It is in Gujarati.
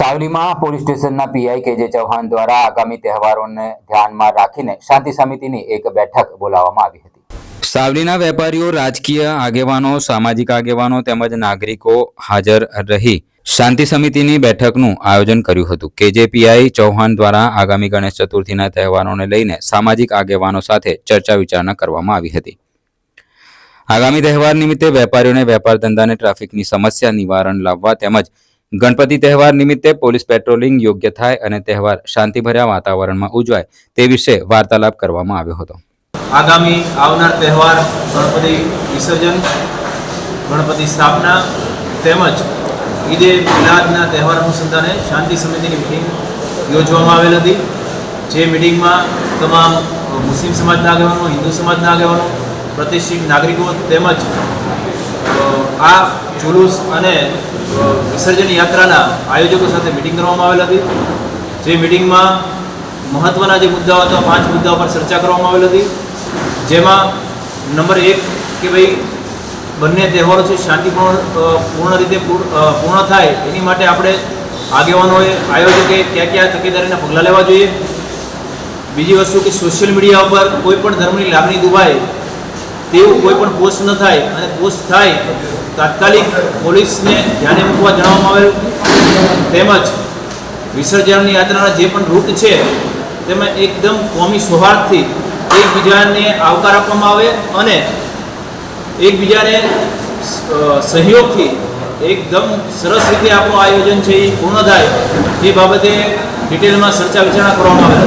સાવલીમાં પોલીસ સ્ટેશનના પીઆઈ કે જે ચૌહાણ દ્વારા આગામી તહેવારોને ધ્યાનમાં રાખીને શાંતિ સમિતિની એક બેઠક બોલાવવામાં આવી હતી. સાવલીના વેપારીઓ, રાજકીય આગેવાનો, સામાજિક આગેવાનો તેમજ નાગરિકો હાજર રહી શાંતિ સમિતિની બેઠકનું આયોજન કર્યું હતું. કેજેપીઆઈ ચૌહાણ દ્વારા આગામી ગણેશ ચતુર્થીના તહેવારોને લઈને સામાજિક આગેવાનો સાથે ચર્ચા વિચારણા કરવામાં આવી હતી. આગામી તહેવાર નિમિત્તે વેપારીઓને વેપાર ધંધાને ટ્રાફિકની સમસ્યા નિવારણ લાવવા તેમજ ગણપતિ તહેવાર નિમિત્તે પોલીસ પેટ્રોલિંગ યોગ્ય થાય અને તહેવાર શાંતિભર્યા વાતાવરણમાં ઉજવાય તે વિશે વાર્તાલાપ કરવામાં આવ્યો હતો. આગામી આવનાર તહેવાર ગણપતિ વિસર્જન, ગણપતિ સ્થાપના તેમજ ઈદે મિલાદના તહેવાર અનુસંધાને શાંતિ સમિતિની મિટિંગ યોજવામાં આવેલ હતી. જે મિટિંગમાં તમામ મુસ્લિમ સમાજના આગેવાનો, હિન્દુ સમાજના આગેવાનો, પ્રતિષ્ઠિત નાગરિકો તેમજ આ જુલુસ અને વિસર્જન યાત્રાના આયોજકો સાથે મિટિંગ કરવામાં આવેલ હતી. જે મિટિંગમાં મહત્ત્વના જે મુદ્દાઓ હતા, પાંચ મુદ્દાઓ પર ચર્ચા કરવામાં આવેલ હતી. જેમાં નંબર એક કે ભાઈ બંને તહેવારો છે, શાંતિપૂર્ણ પૂર્ણ રીતે પૂર- પૂર્ણ થાય, એની માટે આપણે આગેવાનોએ, આયોજકે કયા કયા તકેદારીના પગલાં લેવા જોઈએ. બીજી વસ્તુ કે સોશિયલ મીડિયા ઉપર કોઈ પણ ધર્મની લાગણી દુભાય તેવું કોઈ પણ પોસ્ટ ન થાય અને પોસ્ટ થાય, તાત્કાલિક પોલીસને ધ્યાને મૂકવા જણાવવામાં આવેલ. તેમજ વિસર્જનની યાત્રાના જે પણ રૂટ છે, તેમાં એકદમ કોમી સૌહાર્દથી એકબીજાને આવકાર આપવામાં આવે અને એકબીજાને સહયોગથી એકદમ સરસ રીતે આપણું આયોજન છે એ પૂર્ણ થાય, એ બાબતે ડિટેલમાં ચર્ચા વિચારણા કરવામાં આવેલ.